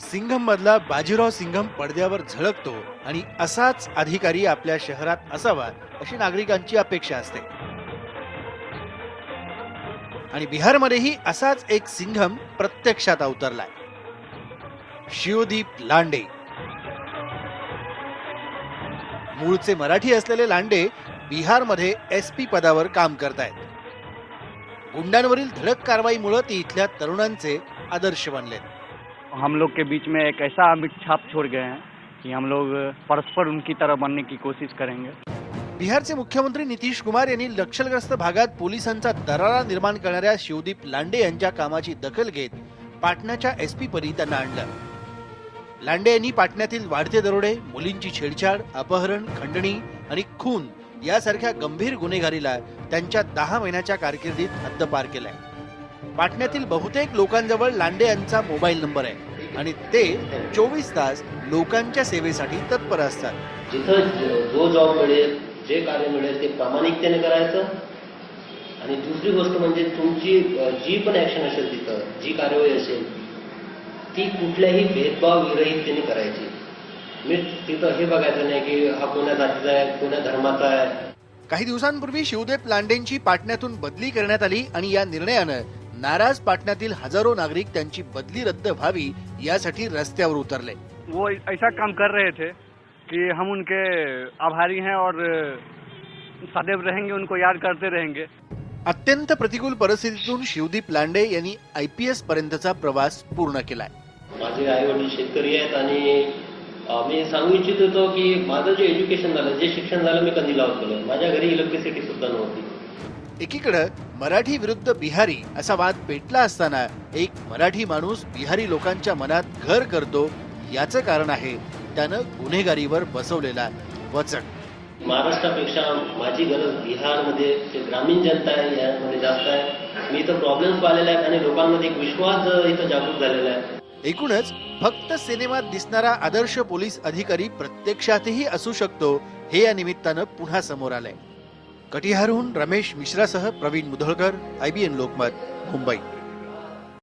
सिंघम मधला बाजीराव सिंघम पडद्यावर झळकतो आणि असाच अधिकारी आपल्या शहरात असावा अशी नागरिकांची अपेक्षा असते. आणि बिहारमध्येही असाच एक सिंघम प्रत्यक्षात अवतरलाय. शिवदीप लांडे. मूळचे मराठी असलेले लांडे बिहारमध्ये एस पी पदावर काम करतायत. गुंडांवरील धडक कारवाईमुळे ते इथल्या तरुणांचे आदर्श बनलेत. हम लोग के बीच में एक ऐसा अमिट छाप छोड़ गए हैं कि हम लोग परस्पर उनकी तरह बनने की कोशिश करेंगे। बिहारचे मुख्यमंत्री नितीश कुमार यांनी नक्षलग्रस्त भागात पोलिसांचा दरारा निर्माण करणाऱ्या शिवदीप लांडे यांच्या कामाची दखल घेत पाटण्याच्या एस पी पदी त्यांना आणलं. लांडे यांनी पाटण्यातील वाढते दरोडे मुलींची छेडछाड अपहरण खंडणी आणि खून यासारख्या गंभीर गुन्हेगारीला त्यांच्या दहा महिन्याच्या कारकिर्दीत हद्दपार केलाय. पाटण्यातील बहुतेक लोकांजवळ लांडे यांचा मोबाईल नंबर आहे. आणि ते चोवीस तास लोकांच्या सेवेसाठी तत्पर असतात. जिथं ज- जॉब मिळेल जे कार्य मिळेल ते प्रामाणिकतेने करायचं. आणि दुसरी गोष्ट म्हणजे तुमची जी पण ऍक्शन असेल तिथं जी कार्यवाही असेल ती कुठल्याही भेदभाव विरहिततेने करायची. मी तिथं हे बघायचं नाही की हा कोण्या जातीचा आहे कोण्या धर्माचा आहे. काही दिवसांपूर्वी शिवदेप लांडेंची पाटण्यातून बदली करण्यात आली आणि या निर्णयानं नाराज पाटण्यातील हजारो नागरिक त्यांची बदली रद्द व्हावी यासाठी रस्त्यावर उतरले. वो ऐसा काम कर रहे थे कि हम उनके आभारी हैं और सदैव रहेंगे उनको याद करते रहेंगे। अत्यंत प्रतिकूल परिस्थितीतून शिवदीप लांडे यांनी आय पी एस पर्यंतचा प्रवास पूर्ण केलाय. माझे आई वडील शेतकरी आहेत आणि मी सांगू इच्छित होतो की माझं जे एज्युकेशन झालं जे शिक्षण झालं मी कधी लावत केलं माझ्या घरी इलेक्ट्रिसिटी सुद्धा नव्हती. एकीकडे मराठी विरुद्ध बिहारी असा वाद पेटला असताना एक मराठी माणूस बिहारी लोकांच्या मनात घर करतो याचं कारण आहे त्यानं गुन्हेगारीवर बसवलेला वचक महाराष्ट्रापेक्षा माझी गरज बिहारमध्ये जे ग्रामीण जनता आहे यामध्ये जास्त आहे. मी इथं प्रॉब्लेम्स पाहिलेले आहेत आणि लोकांमध्ये एक विश्वास इथं जागृत झालेला आहे. एकूणच फक्त सिनेमात दिसणारा आदर्श पोलीस अधिकारी प्रत्यक्षातही असू शकतो हे या निमित्तानं पुन्हा समोर आलंय. कटिहारहून रमेश मिश्रासह प्रवीण मुधळकर आयबीएन लोकमत मुंबई.